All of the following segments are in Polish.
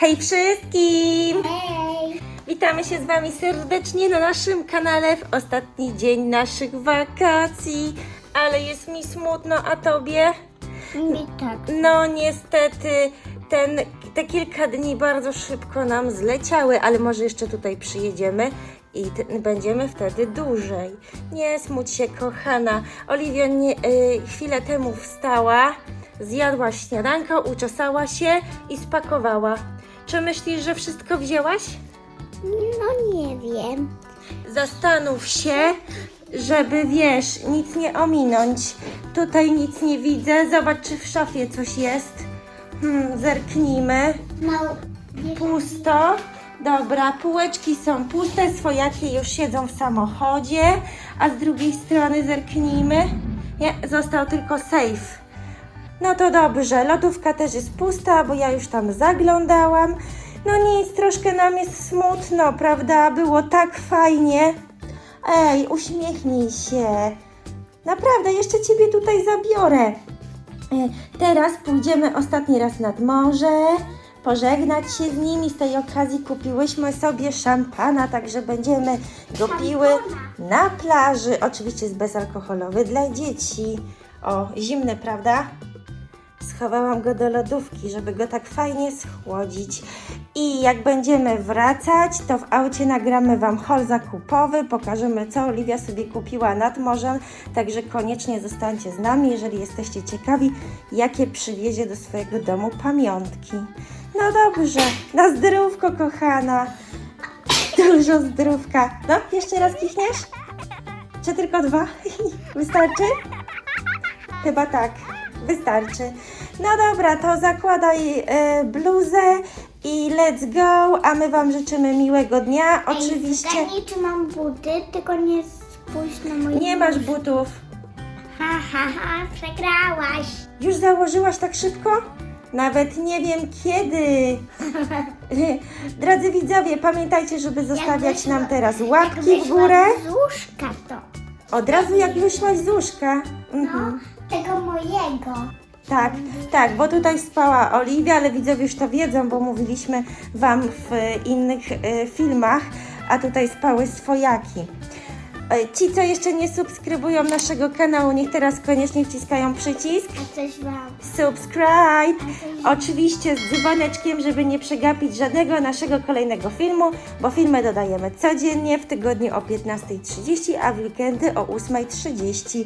Hej wszystkim! Hej! Witamy się z Wami serdecznie na naszym kanale w ostatni dzień naszych wakacji. Ale jest mi smutno, a Tobie? Mi tak. No niestety ten, te kilka dni bardzo szybko nam zleciały, ale może jeszcze tutaj przyjedziemy i będziemy wtedy dłużej. Nie smuć się, kochana. Oliwia nie, y, chwilę temu wstała, zjadła śniadanko, uczesała się i spakowała. Czy myślisz, że wszystko wzięłaś? No nie wiem. Zastanów się, żeby wiesz, nic nie ominąć. Tutaj nic nie widzę. Zobacz, czy w szafie coś jest. Hmm, zerknijmy. Mało. Pusto. Dobra, półeczki są puste, swojakie już siedzą w samochodzie, a z drugiej strony zerknijmy. Nie, został tylko safe. No to dobrze, lodówka też jest pusta, bo ja już tam zaglądałam. No nic, troszkę nam jest smutno, prawda? Było tak fajnie. Ej, uśmiechnij się. Naprawdę, jeszcze ciebie tutaj zabiorę. E, Teraz pójdziemy ostatni raz nad morze, pożegnać się z nimi. Z tej okazji kupiłyśmy sobie szampana, także będziemy go piły na plaży. Oczywiście jest bezalkoholowy dla dzieci. O, zimny, prawda? Schowałam go do lodówki, żeby go tak fajnie schłodzić. I jak będziemy wracać, to w aucie nagramy Wam haul zakupowy, pokażemy co Oliwia sobie kupiła nad morzem, także koniecznie zostańcie z nami, jeżeli jesteście ciekawi, jakie przywiezie do swojego domu pamiątki. No dobrze, na zdrówko kochana. Dużo zdrówka. No, jeszcze raz kichniesz? Czy tylko dwa? Wystarczy? Chyba tak, wystarczy. No dobra, to zakładaj e, bluzę i let's go, a my Wam życzymy miłego dnia. Oczywiście zgadnij, czy mam buty, tylko nie spójrz na moje nie masz butów. Ha, ha, ha, przegrałaś. Już założyłaś tak szybko? Nawet nie wiem kiedy. Drodzy widzowie, pamiętajcie, żeby zostawiać nam teraz łapki w górę. z łóżka to. Od razu jak wyszłaś z łóżka. No, Mhm. Tego mojego. Tak, tak, bo tutaj spała Oliwia, ale widzowie już to wiedzą, bo mówiliśmy Wam w innych e, filmach, a tutaj spały swojaki. E, Ci, co jeszcze nie subskrybują naszego kanału, niech teraz koniecznie wciskają przycisk A coś wam. subscribe. Oczywiście z dzwoneczkiem, żeby nie przegapić żadnego naszego kolejnego filmu, bo filmy dodajemy codziennie w tygodniu o 15.30, a w weekendy o 8.30.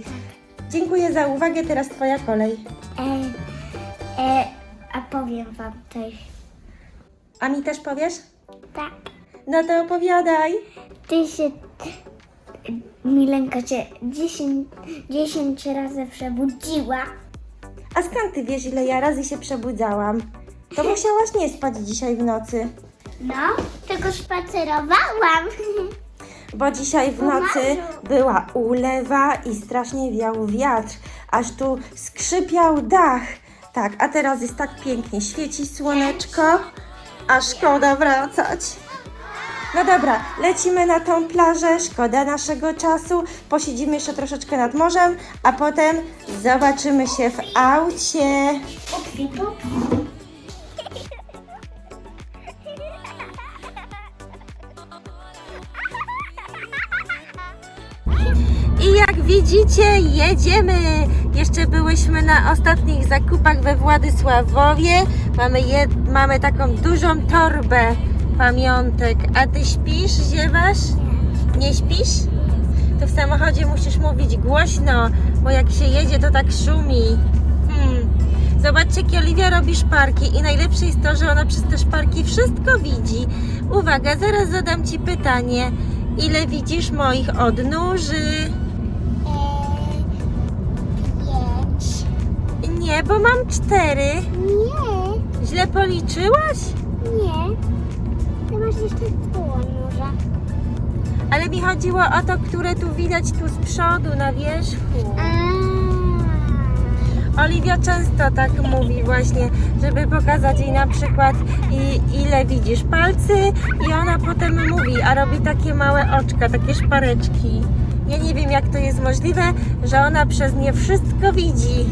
Dziękuję za uwagę, teraz Twoja kolej. E, e, a powiem wam coś. A mi też powiesz? Tak. No to opowiadaj. Ty się, Milenka się 10, 10 razy przebudziła. A skąd ty wiesz, ile ja razy się przebudzałam? To musiałaś nie spać dzisiaj w nocy, No, tylko spacerowałam. bo dzisiaj w nocy była ulewa i strasznie wiał wiatr, aż tu skrzypiał dach. Tak, a teraz jest tak pięknie, świeci słoneczko, a szkoda wracać. No dobra, lecimy na tą plażę, szkoda naszego czasu, posiedzimy jeszcze troszeczkę nad morzem, a potem zobaczymy się w aucie. Jak widzicie, jedziemy. Jeszcze byłyśmy na ostatnich zakupach we Władysławowie. Mamy, mamy taką dużą torbę pamiątek. A ty śpisz, ziewasz? Nie śpisz? To w samochodzie musisz mówić głośno, bo jak się jedzie, to tak szumi. Hmm. Zobaczcie, jak Oliwia robi szparki i najlepsze jest to, że ona przez te szparki wszystko widzi. Uwaga, zaraz zadam Ci pytanie. Ile widzisz moich odnóży? Nie, bo mam cztery. Nie, Źle policzyłaś? nie. Ty masz jeszcze pół nóża. Ale mi chodziło o to, które tu widać tu z przodu na wierzchu. Oliwia często tak mówi właśnie, żeby pokazać jej na przykład i, ile widzisz palcy i ona potem mówi, a robi takie małe oczka, takie szpareczki. Ja nie wiem jak to jest możliwe, że ona przez nie wszystko widzi.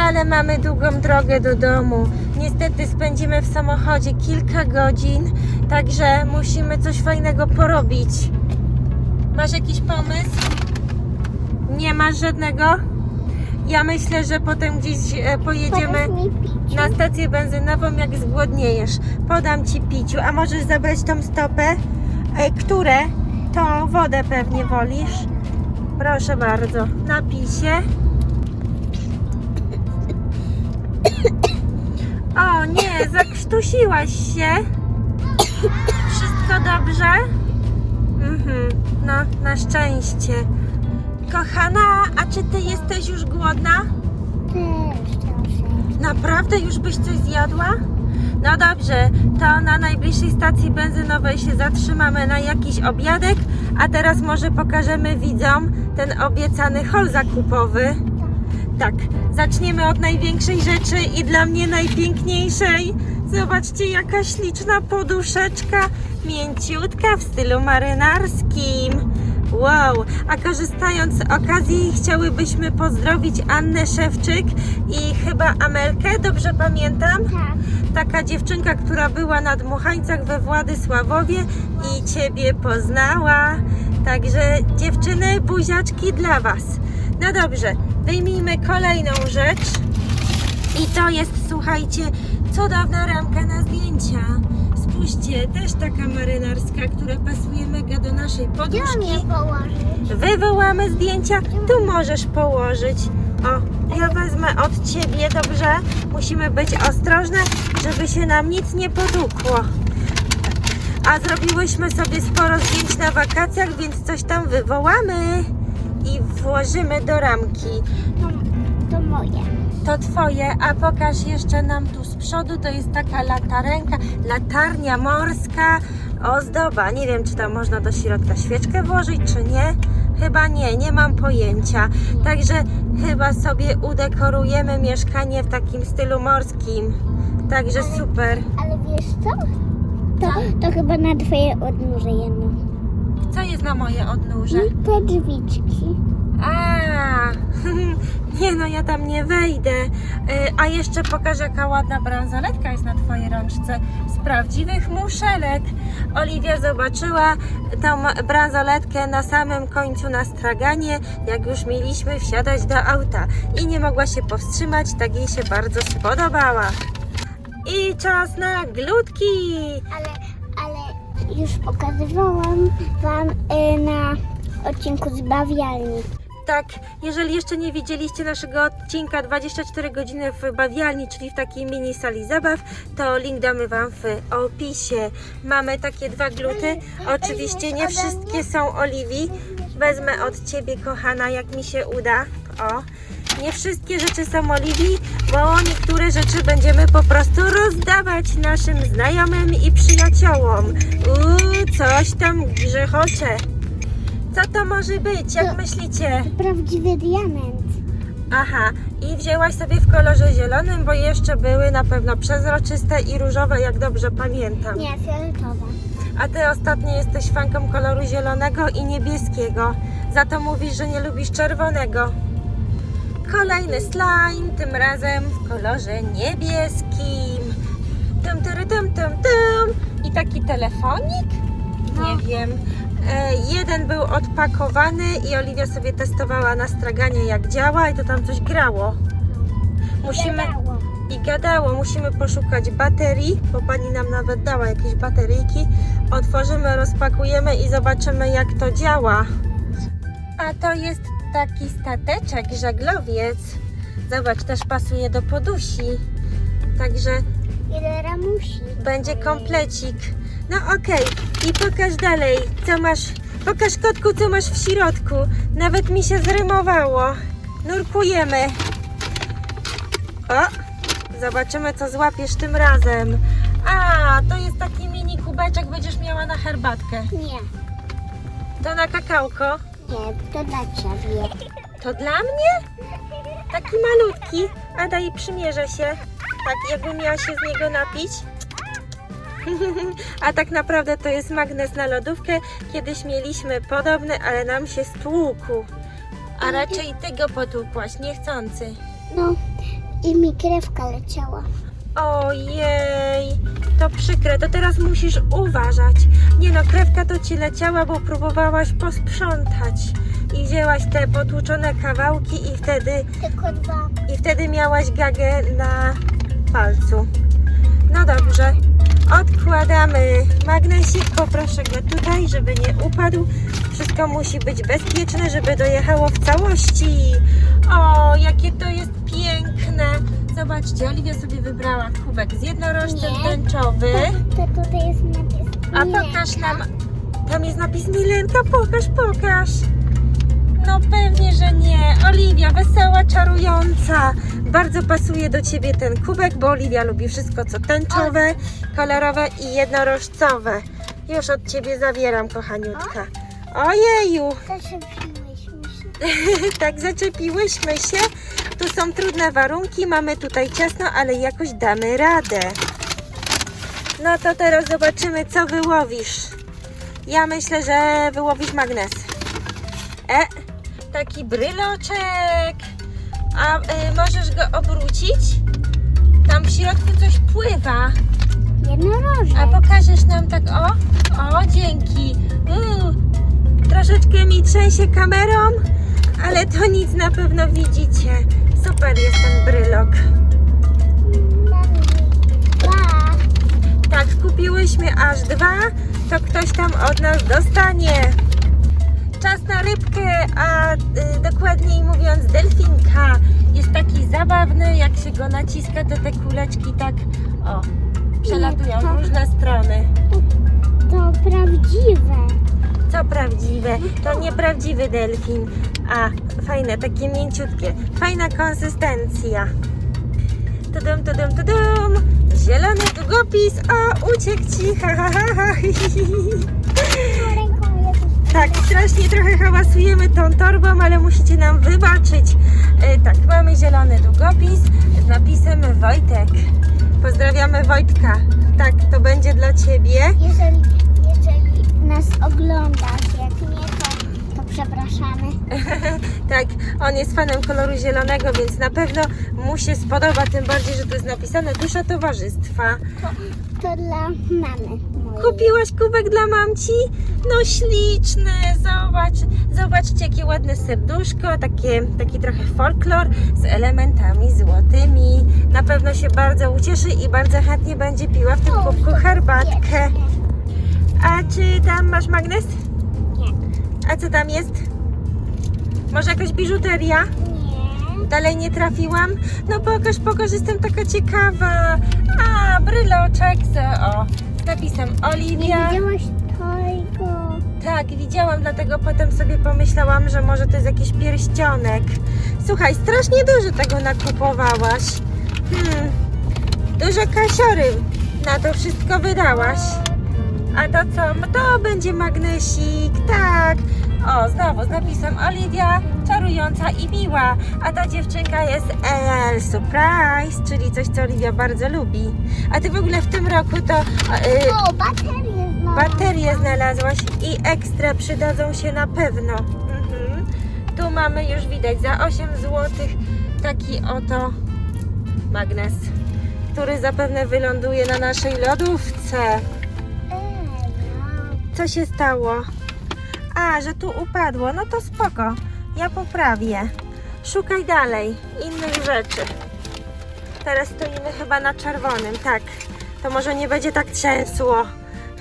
Ale mamy długą drogę do domu. Niestety spędzimy w samochodzie kilka godzin, także musimy coś fajnego porobić. Masz jakiś pomysł? Nie masz żadnego? Ja myślę, że potem gdzieś e, pojedziemy na stację benzynową, jak zgłodniejesz. Podam ci piciu, a możesz zabrać tą stopę? E, które? To wodę pewnie wolisz. Proszę bardzo, napij się. O nie, zakrztusiłaś się. Wszystko dobrze? Mhm, no, na szczęście. Kochana, a czy ty jesteś już głodna? Też. Naprawdę już byś coś zjadła? No dobrze, to na najbliższej stacji benzynowej się zatrzymamy na jakiś obiadek, a teraz może pokażemy widzom ten obiecany hol zakupowy. Tak, zaczniemy od największej rzeczy i dla mnie najpiękniejszej. Zobaczcie, jaka śliczna poduszeczka, mięciutka w stylu marynarskim. Wow, a korzystając z okazji chciałybyśmy pozdrowić Annę Szewczyk i chyba Amelkę, dobrze pamiętam? Tak. Taka dziewczynka, która była na dmuchańcach we Władysławowie i Ciebie poznała. Także dziewczyny, buziaczki dla Was. No dobrze, wyjmijmy kolejną rzecz. I to jest, słuchajcie, cudowna ramka na zdjęcia. Spójrzcie, też taka marynarska, która pasuje mega do naszej poduszki. je położyć? Wywołamy zdjęcia, tu możesz położyć. O, ja wezmę od ciebie, dobrze? Musimy być ostrożne, żeby się nam nic nie potłukło. A zrobiłyśmy sobie sporo zdjęć na wakacjach, więc coś tam wywołamy i włożymy do ramki. To, to moje. To twoje, a pokaż jeszcze nam tu z przodu, to jest taka latarenka, latarnia morska, ozdoba. Nie wiem, czy tam można do środka świeczkę włożyć, czy nie. Chyba nie, nie mam pojęcia. Także chyba sobie udekorujemy mieszkanie w takim stylu morskim. Także super. Ale wiesz co? To, to chyba na twoje jedno. Co jest na moje odnóże? I te drzwiczki. A, nie no, ja tam nie wejdę. Y, A jeszcze pokażę, jaka ładna bransoletka jest na Twojej rączce z prawdziwych muszelek. Oliwia zobaczyła tą bransoletkę na samym końcu na straganie, jak już mieliśmy wsiadać do auta i nie mogła się powstrzymać, tak jej się bardzo spodobała. I czas na glutki. Ale już pokazywałam wam y, na odcinku z bawialni. Tak, jeżeli jeszcze nie widzieliście naszego odcinka 24 godziny w bawialni, czyli w takiej mini sali zabaw, to link damy Wam w opisie. Mamy takie dwa gluty. Oczywiście nie wszystkie są Oliwii. Wezmę od Ciebie, kochana, jak mi się uda. O, nie wszystkie rzeczy są Oliwii, bo niektóre rzeczy będziemy po prostu rozdawać naszym znajomym i przyjaciołom. Uuu, coś tam grzechocze. Co to może być? Jak To- myślicie? Prawdziwy diament. Aha, i wzięłaś sobie w kolorze zielonym, bo jeszcze były na pewno przezroczyste i różowe, jak dobrze pamiętam. Nie, fioletowa. A ty ostatnio jesteś fanką koloru zielonego i niebieskiego. Za to mówisz, że nie lubisz czerwonego. Kolejny slime, tym razem w kolorze niebieskim. Tum, tyry, tum, tum, tum. I taki telefonik? Nie wiem. E, jeden był odpakowany i Oliwia sobie testowała na straganie jak działa i to tam coś grało. Musimy Gadało. i gadało, musimy poszukać baterii, bo pani nam nawet dała jakieś bateryjki. Otworzymy, rozpakujemy i zobaczymy jak to działa. A to jest taki stateczek, żaglowiec. Zobacz, też pasuje do podusi. Także Jeden ramusi. będzie komplecik. No okej, i pokaż dalej, co masz. Pokaż kotku, co masz w środku. Nawet mi się zrymowało. Nurkujemy. O, zobaczymy, co złapiesz tym razem. A, to jest taki mini kubeczek, będziesz miała na herbatkę. Nie, To na kakałko. Nie, to dla ciebie. To dla mnie? Taki malutki. A daj przymierzę się. Tak, jakby miała się z niego napić. A tak naprawdę to jest magnes na lodówkę. Kiedyś mieliśmy podobny, ale nam się stłukł. A raczej ty go potłukłaś, niechcący. No, i mi krewka leciała. Ojej, to przykre, to teraz musisz uważać. Nie no, krewka to ci leciała, bo próbowałaś posprzątać i wzięłaś te potłuczone kawałki i wtedy, Tylko dwa. i wtedy miałaś gagę na palcu. No dobrze, odkładamy magnesik, poproszę go tutaj, żeby nie upadł. Wszystko musi być bezpieczne, żeby dojechało w całości. O, jakie to jest Zobaczcie, Oliwia sobie wybrała kubek z jednorożcem Nie. tęczowy. To, to tutaj jest napis. A Milenka. pokaż nam, tam jest napis Milenka, pokaż, pokaż. No pewnie, że nie. Oliwia, wesoła, czarująca. Bardzo pasuje do Ciebie ten kubek, bo Oliwia lubi wszystko co tęczowe, kolorowe i jednorożcowe. Już od Ciebie zabieram, kochaniutka. Ojeju, Zaczepiłyśmy się. tak zaczepiłyśmy się. Tu są trudne warunki, mamy tutaj ciasno, ale jakoś damy radę. No to teraz zobaczymy, co wyłowisz. Ja myślę, że wyłowisz magnes. E, taki bryloczek. A y, możesz go obrócić? Tam w środku coś pływa. Jednorożec. A pokażesz nam tak o? O, dzięki. Uuu, troszeczkę mi trzęsie kamerą, ale to nic na pewno widzicie. Super jest ten brylok. Dwa. Tak, kupiłyśmy aż dwa, to ktoś tam od nas dostanie. Czas na rybkę, a y, dokładniej mówiąc delfinka. Jest taki zabawny, jak się go naciska, to te kuleczki tak o, przelatują w różne strony. To prawdziwe. Co prawdziwe, to nieprawdziwy delfin, a fajne, takie mięciutkie, fajna konsystencja. Tudum, tudum, tudum, zielony długopis, o, uciekł ci, ha, ha, ha, ha. Tak, strasznie trochę hałasujemy tą torbą, ale musicie nam wybaczyć. E, tak, mamy zielony długopis z napisem Wojtek. Pozdrawiamy Wojtka. Tak, to będzie dla Ciebie. Jeżeli nas oglądasz, jak nie, to, to przepraszamy. Tak, on jest fanem koloru zielonego, więc na pewno mu się spodoba, tym bardziej, że tu jest napisane Dusza Towarzystwa. To, to dla mamy mojej. Kupiłaś kubek dla mamci? No śliczny, zobacz, zobaczcie jakie ładne serduszko, takie, taki trochę folklor z elementami złotymi. Na pewno się bardzo ucieszy i bardzo chętnie będzie piła w tym kubku herbatkę. A czy tam masz magnes? Nie. A co tam jest? Może jakaś biżuteria? Nie. Dalej nie trafiłam? No pokaż, pokaż, jestem taka ciekawa. A, bryloczek z, o, z napisem Nie Oliwia. widziałaś tego. Tak, widziałam, dlatego potem sobie pomyślałam, że może to jest jakiś pierścionek. Słuchaj, strasznie dużo tego nakupowałaś. Hmm, dużo kasiory na to wszystko wydałaś. A to co? To będzie magnesik, tak. O, znowu z napisem Oliwia, czarująca i miła. A ta dziewczynka jest El Surprise, czyli coś, co Oliwia bardzo lubi. A ty w ogóle w tym roku to... y, O, baterię znowu. Baterie znalazłaś i ekstra przydadzą się na pewno. Mhm. Tu mamy już widać za 8 zł taki oto magnes, który zapewne wyląduje na naszej lodówce. Co się stało? A, że tu upadło. No to spoko. Ja poprawię. Szukaj dalej innych rzeczy. Teraz stoimy chyba na czerwonym, tak. To może nie będzie tak trzęsło.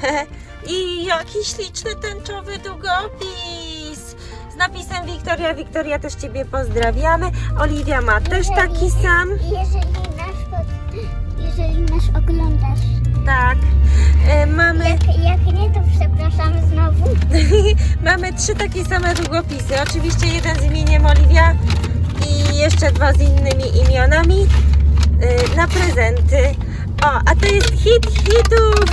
I jaki śliczny tęczowy długopis. Z napisem Wiktoria. Wiktoria też Ciebie pozdrawiamy. Oliwia ma też Jeżeli- taki sam. Jeżeli nas, jeżeli nas oglądasz, Tak. E, Mamy. jak, jak nie, to przepraszamy znowu. Mamy trzy takie same długopisy. Oczywiście jeden z imieniem Oliwia i jeszcze dwa z innymi imionami yy, na prezenty. O, a to jest hit hitów!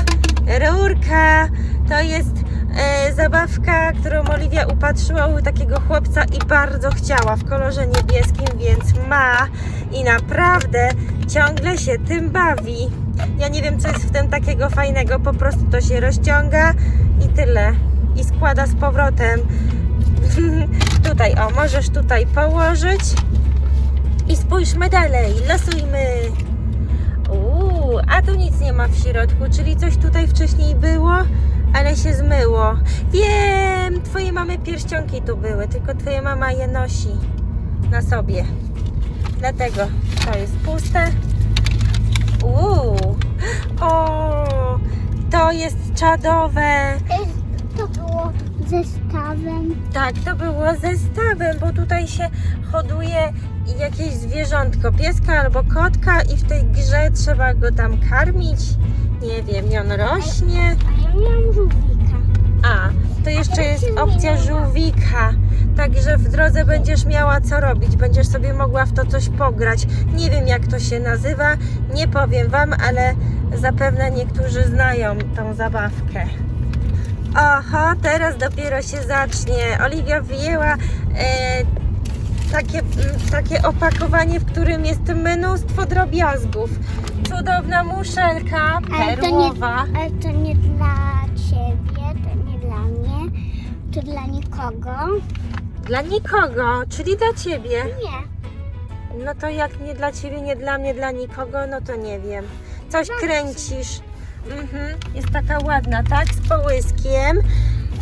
Rurka. To jest yy, zabawka, którą Oliwia upatrzyła u takiego chłopca i bardzo chciała w kolorze niebieskim, więc ma i naprawdę ciągle się tym bawi. Ja nie wiem, co jest w tym takiego fajnego, po prostu to się rozciąga i tyle. I składa z powrotem. tutaj, o, możesz tutaj położyć I spójrzmy dalej, losujmy. Uuu, a tu nic nie ma w środku, czyli coś tutaj wcześniej było, ale się zmyło. Wiem, twoje mamy pierścionki tu były, tylko twoja mama je nosi na sobie. Dlatego to jest puste. Uuu, o, to jest czadowe. To było zestawem. Tak, to było zestawem, bo tutaj się hoduje jakieś zwierzątko, pieska albo kotka i w tej grze trzeba go tam karmić. Nie wiem, i on rośnie. A ja miałam żółwika. A, to jeszcze jest opcja żółwika. Także w drodze będziesz miała co robić, będziesz sobie mogła w to coś pograć. Nie wiem jak to się nazywa, nie powiem Wam, ale zapewne niektórzy znają tą zabawkę. Oho, teraz dopiero się zacznie. Oliwia wyjęła e, takie, mm, takie opakowanie, w którym jest mnóstwo drobiazgów. Cudowna muszelka, Ale to, nie, perłowa. ale to nie dla ciebie, to nie dla mnie, to dla nikogo. Dla nikogo, czyli dla Ciebie. Nie. No to jak nie dla ciebie, nie dla mnie, dla nikogo, no to nie wiem. Coś kręcisz. Mhm. Jest taka ładna, tak? Z połyskiem.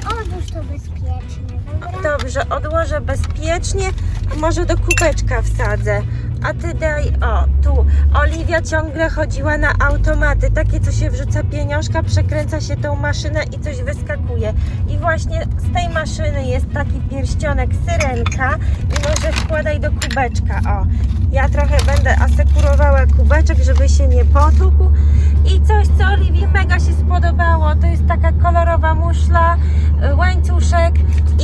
Odłóż to bezpiecznie, dobra? Dobrze, odłożę bezpiecznie. a Może do kubeczka wsadzę. A ty daj, o, tu. Oliwia ciągle chodziła na automaty, takie co się wrzuca pieniążka, przekręca się tą maszynę i coś wyskakuje. I właśnie z tej maszyny jest taki pierścionek syrenka i może wkładaj do kubeczka, o. Ja trochę będę asekurowała kubeczek, żeby się nie potłukł. I coś, co Oliwii mega się spodobało, to jest taka kolorowa muszla, y, łańcuszek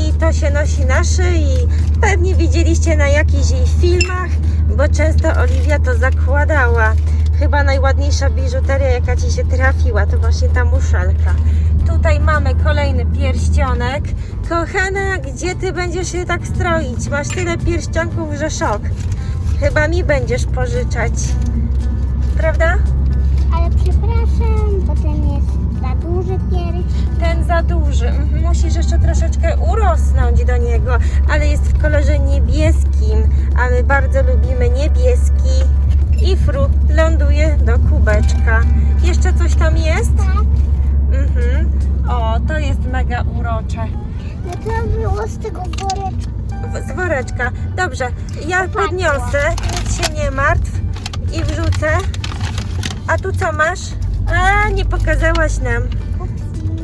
i to się nosi na szyi. Pewnie widzieliście na jakichś jej filmach, bo często Oliwia to zakładała. Chyba najładniejsza biżuteria, jaka Ci się trafiła, to właśnie ta muszelka. Tutaj mamy kolejny pierścionek. Kochana, gdzie Ty będziesz się tak stroić? Masz tyle pierścionków, że szok. Chyba mi będziesz pożyczać. Prawda? Ale przepraszam, bo ten jest duży pierś. Ten za duży. Mhm, Musisz jeszcze troszeczkę urosnąć do niego, ale jest w kolorze niebieskim, a my bardzo lubimy niebieski. I fru ląduje do kubeczka. Jeszcze coś tam jest? Tak. Mhm. O, to jest mega urocze. No to było z tego woreczka. W- Z woreczka. Dobrze, ja podniosę, nic się nie martw i wrzucę. A tu co masz? A, nie pokazałaś nam.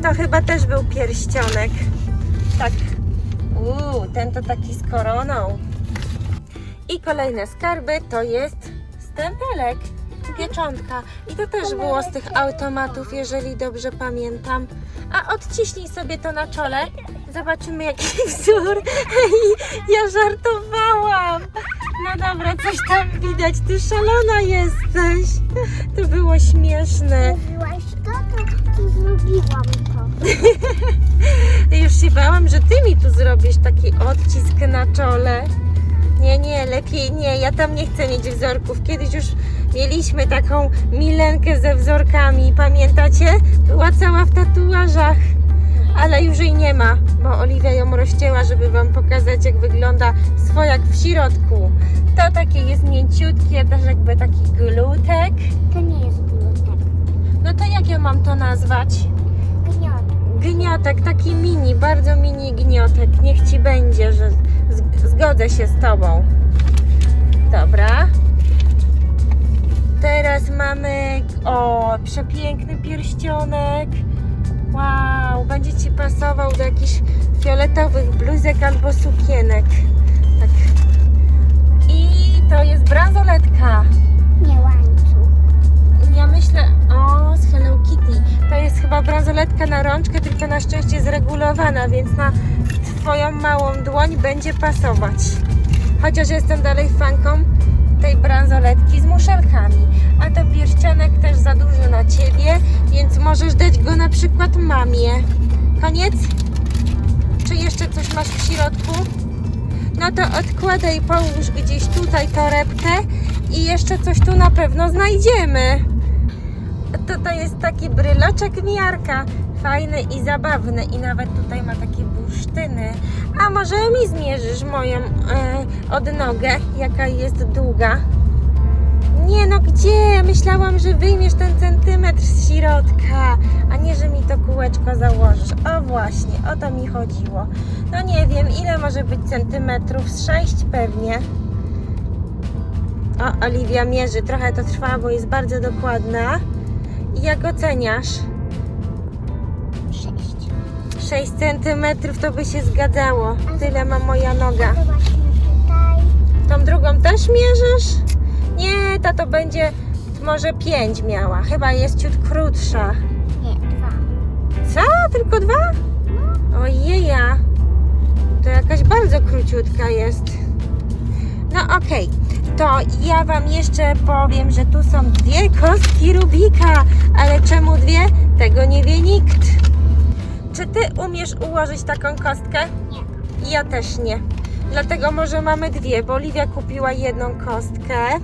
To chyba też był pierścionek. Tak. Uuu, ten to taki z koroną. I kolejne skarby to jest stempelek, pieczątka. I to też było z tych automatów, jeżeli dobrze pamiętam. A odciśnij sobie to na czole. Zobaczymy jaki wzór. ja żartowałam. No dobra, coś tam widać. Ty szalona jesteś. To było śmieszne. Mówiłaś to, to, to zrobiłam to. Już się bałam, że ty mi tu zrobisz taki odcisk na czole. Nie, nie, lepiej nie. Ja tam nie chcę mieć wzorków. Kiedyś już mieliśmy taką milenkę ze wzorkami. Pamiętacie? Była cała w tatuażach. Ale już jej nie ma, bo Oliwia ją rozcięła, żeby Wam pokazać, jak wygląda swojak w środku. To takie jest mięciutkie, też jakby taki glutek. Glutek. No to jak ja mam to nazwać? Gniot. Gniotek, taki mini, bardzo mini gniotek. Niech ci będzie, że zgodzę się z tobą. Dobra. Teraz mamy o przepiękny pierścionek. Wow, będzie ci pasował do jakichś fioletowych bluzek albo sukienek. Tak. I to jest bransoletka. Myślę, o, z Hello Kitty. To jest chyba bransoletka na rączkę, tylko na szczęście zregulowana, więc na Twoją małą dłoń będzie pasować. Chociaż jestem dalej fanką tej bransoletki z muszelkami. A to pierścionek też za duży na Ciebie, więc możesz dać go na przykład mamie. Koniec? Czy jeszcze coś masz w środku? No to odkładaj, połóż gdzieś tutaj torebkę i jeszcze coś tu na pewno znajdziemy. To jest taki bryloczek miarka. Fajny i zabawny i nawet tutaj ma takie bursztyny. A może mi zmierzysz moją e, odnogę, jaka jest długa. Nie no, gdzie? Myślałam, że wyjmiesz ten centymetr z środka, a nie, że mi to kółeczko założysz. O właśnie, o to mi chodziło. No nie wiem, ile może być centymetrów? Z sześć pewnie. O, Oliwia mierzy. Trochę to trwa, bo jest bardzo dokładna. I jak oceniasz? Sześć. 6 centymetrów to by się zgadzało. Tyle ma moja noga. Zobaczmy tutaj. Tą drugą też mierzysz? Nie, ta to będzie może 5 miała. Chyba jest ciut krótsza. Nie, dwa. Co? Tylko dwa? Ojeja. To jakaś bardzo króciutka jest. No okej, to ja Wam jeszcze powiem, że tu są dwie kostki Rubika, ale czemu dwie? Tego nie wie nikt. Czy Ty umiesz ułożyć taką kostkę? Nie. Ja też nie. Dlatego może mamy dwie, bo Oliwia kupiła jedną kostkę,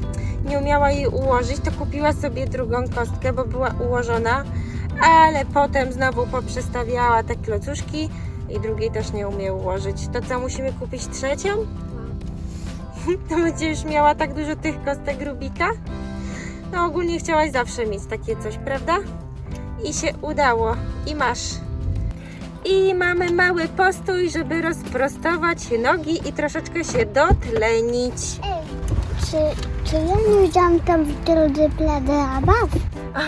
nie umiała jej ułożyć, to kupiła sobie drugą kostkę, bo była ułożona, ale potem znowu poprzestawiała te klocuszki i drugiej też nie umie ułożyć. To co, musimy kupić trzecią? To będzie już miała tak dużo tych kostek Rubika? No ogólnie chciałaś zawsze mieć takie coś, prawda? I się udało. I masz. I mamy mały postój, żeby rozprostować nogi i troszeczkę się dotlenić. Ej, czy, czy ja nie widziałam tam w drodze plac zabaw?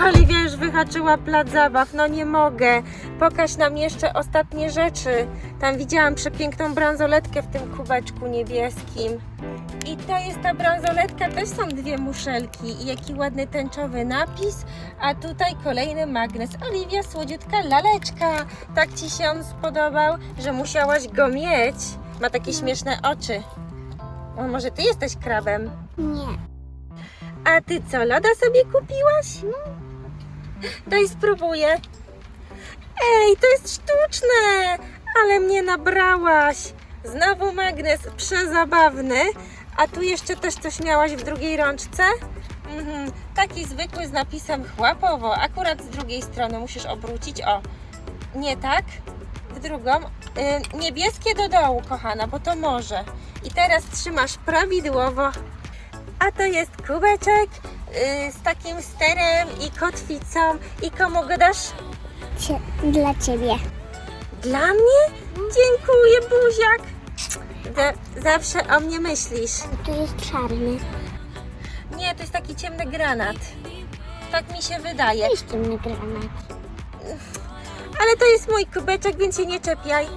Oliwia już wyhaczyła plac zabaw, no nie mogę. Pokaż nam jeszcze ostatnie rzeczy. Tam widziałam przepiękną bransoletkę w tym kubeczku niebieskim. I to jest ta bransoletka, też są dwie muszelki i jaki ładny tęczowy napis, a tutaj kolejny magnes. Oliwia, słodziutka laleczka. Tak Ci się on spodobał, że musiałaś go mieć. Ma takie śmieszne oczy. O, może Ty jesteś krabem? Nie. A Ty co, loda sobie kupiłaś? Daj spróbuję. Ej, to jest sztuczne, ale mnie nabrałaś. Znowu magnes przezabawny. A tu jeszcze też coś miałaś w drugiej rączce? Mhm, taki zwykły z napisem chłapowo. Akurat z drugiej strony musisz obrócić. O, nie tak? W drugą. Y, niebieskie do dołu, kochana, bo to może. I teraz trzymasz prawidłowo. A to jest kubeczek y, z takim sterem i kotwicą. I komu go dasz? Cie, dla ciebie. Dla mnie? Dziękuję, buziak. Za- zawsze o mnie myślisz. Tu jest czarny. Nie, to jest taki ciemny granat. Tak mi się wydaje. Jest ciemny granat. Ale to jest mój kubeczek, więc się nie czepiaj.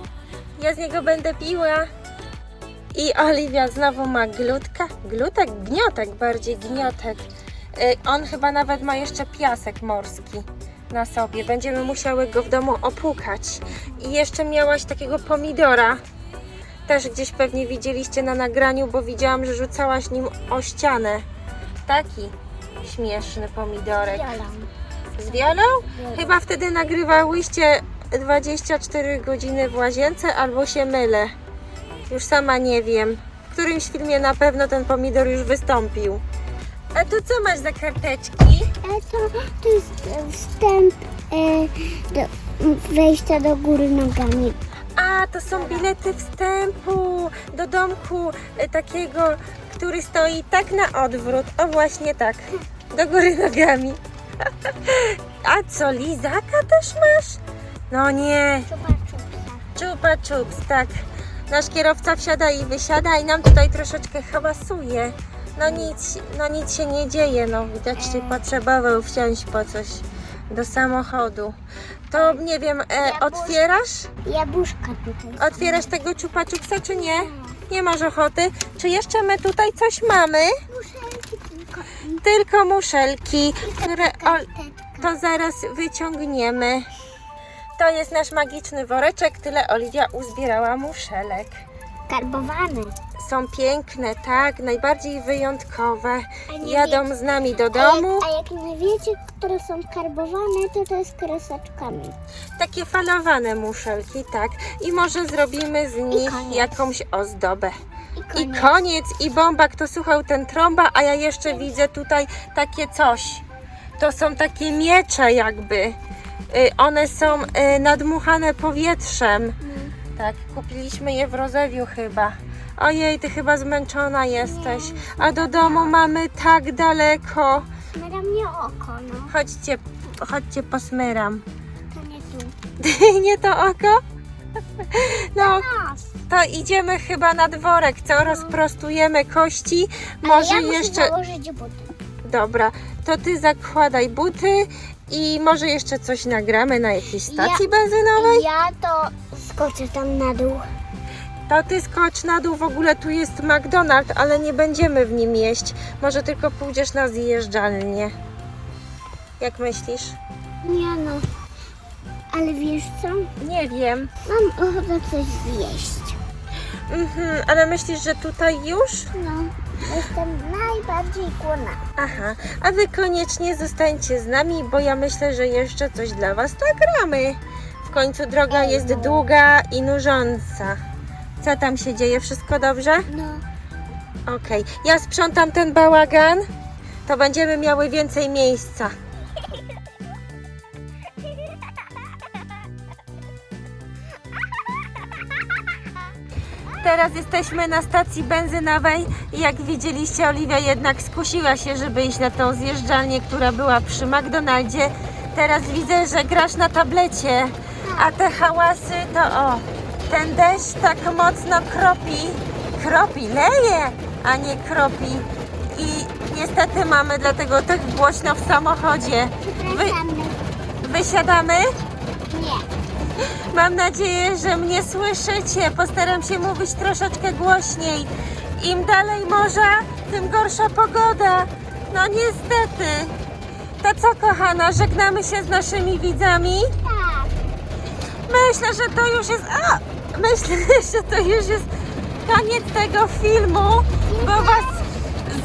Ja z niego będę piła. I Oliwia znowu ma glutka. Glutek? Gniotek bardziej, gniotek. Y, On chyba nawet ma jeszcze piasek morski na sobie. Będziemy musiały go w domu opłukać. I jeszcze miałaś takiego pomidora. Też gdzieś pewnie widzieliście na nagraniu, bo widziałam, że rzucałaś nim o ścianę. Taki śmieszny pomidorek. Z wiolą? Chyba wtedy nagrywałyście 24 godziny w łazience, albo się mylę. Już sama nie wiem. W którymś filmie na pewno ten pomidor już wystąpił. A tu co masz za karteczki? Ale to, to jest e, wstęp e, do wejścia do góry nogami. A, to są bilety wstępu do domku e, takiego, który stoi tak na odwrót. O, właśnie tak. Do góry nogami. A co, lizaka też masz? No nie. Czupa czups, tak. Nasz kierowca wsiada i wysiada i nam tutaj troszeczkę hałasuje. No nic, no nic się nie dzieje, no widać się potrzebował wsiąść po coś do samochodu. To nie wiem, e, otwierasz? Jabłuszka tutaj. Otwierasz tego czupa czupsa czy nie? Nie masz ochoty? Czy jeszcze my tutaj coś mamy? Muszelki tylko. Tylko muszelki, które o, Karteczka. to zaraz wyciągniemy. To jest nasz magiczny woreczek, tyle Oliwia uzbierała muszelek. Karbowane. Są piękne, tak, najbardziej wyjątkowe. A Jadą z nami do A domu. jak, a jak nie wiecie, które są karbowane, to to jest kreseczkami. Takie falowane muszelki, tak. I może zrobimy z nich koniec. jakąś ozdobę. I I koniec. koniec, i bomba, kto słuchał ten trąba, a ja jeszcze widzę tutaj takie coś. To są takie miecze jakby. Y, One są y, nadmuchane powietrzem. Tak, kupiliśmy je w Rozewiu chyba. Ojej, ty chyba zmęczona jesteś. A do domu mamy tak daleko. Smyra mnie oko, no. Chodźcie, chodźcie, posmyram. To nie tu. Nie to oko? No, to idziemy chyba na dworek, co? Rozprostujemy kości. Może Ale ja jeszcze... założyć buty. Dobra, to ty zakładaj buty i może jeszcze coś nagramy na jakiejś stacji benzynowej. Ja to skoczę tam na dół. To ty skocz na dół, w ogóle tu jest McDonald's, ale nie będziemy w nim jeść. Może tylko pójdziesz na zjeżdżalnię. Jak myślisz? Nie no. Ale wiesz co? Nie wiem. Mam ochotę coś zjeść. Mhm, ale myślisz, że tutaj już? No. Jestem najbardziej głodna. Aha, a wy koniecznie zostańcie z nami, bo ja myślę, że jeszcze coś dla was nagramy. W końcu droga jest długa i nużąca. Co tam się dzieje? Wszystko dobrze? No. Okej, ja sprzątam ten bałagan, to będziemy miały więcej miejsca. Teraz jesteśmy na stacji benzynowej i jak widzieliście, Oliwia jednak skusiła się, żeby iść na tą zjeżdżalnię, która była przy McDonaldzie. Teraz widzę, że grasz na tablecie, a te hałasy to o, ten deszcz tak mocno kropi, kropi, leje, a nie kropi. I niestety mamy dlatego tak głośno w samochodzie. Wy, wysiadamy? Nie. Mam nadzieję, że mnie słyszycie. Postaram się mówić troszeczkę głośniej. Im dalej morza, tym gorsza pogoda. No niestety. To co, kochana, żegnamy się z naszymi widzami? Tak. Myślę, że to już jest. A! Myślę, że to już jest koniec tego filmu, bo Was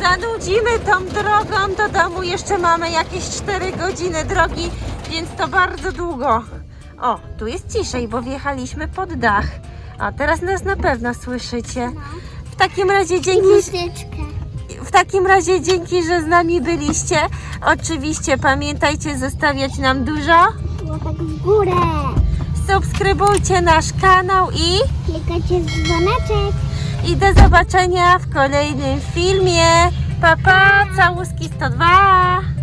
zanudzimy tą drogą do domu. Jeszcze mamy jakieś 4 godziny drogi, więc to bardzo długo. O, tu jest ciszej, bo wjechaliśmy pod dach. A teraz nas na pewno słyszycie. W takim razie dzięki. W takim razie dzięki, że z nami byliście. Oczywiście pamiętajcie zostawiać nam dużo. Łapek w górę. Subskrybujcie nasz kanał i, Klikajcie dzwoneczek. i do zobaczenia w kolejnym filmie. Pa pa, całuski 102.